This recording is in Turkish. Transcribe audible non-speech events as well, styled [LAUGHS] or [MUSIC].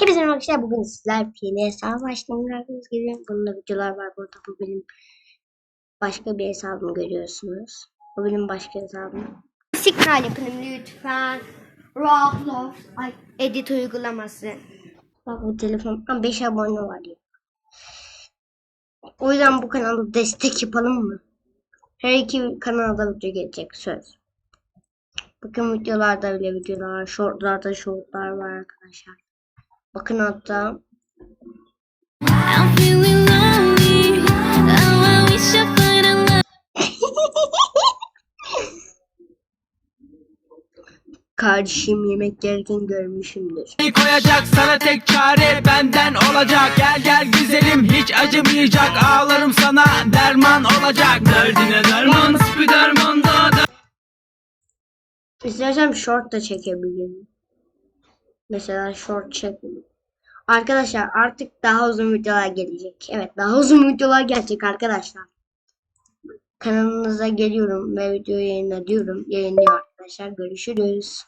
Hepinize arkadaşlar. Bugün sizler yeni hesaba başlayalım. Gördüğünüz gibi bunda videolar var. Burada bu benim başka bir hesabımı görüyorsunuz. Bu benim başka hesabım. Sikral yapın lütfen. Roblox edit uygulaması. Bak bu telefon 5 abone var ya. O yüzden bu kanalda destek yapalım mı? Her iki kanalda video gelecek söz. Bakın videolarda bile videolar. Shortlarda shortlar var arkadaşlar. Bakın hatta. Oh, [LAUGHS] kardeşim yemek yerken görmüşümdür. Koyacak sana tek çare benden olacak Gel gel güzelim hiç acımayacak Ağlarım sana derman olacak Derdine derman spiderman da İstersem short da çekebilirim. Mesela short çekeyim. Arkadaşlar artık daha uzun videolar gelecek. Evet daha uzun videolar gelecek arkadaşlar. Kanalınıza geliyorum ve video yayınlıyorum. Yayınlıyor arkadaşlar. Görüşürüz.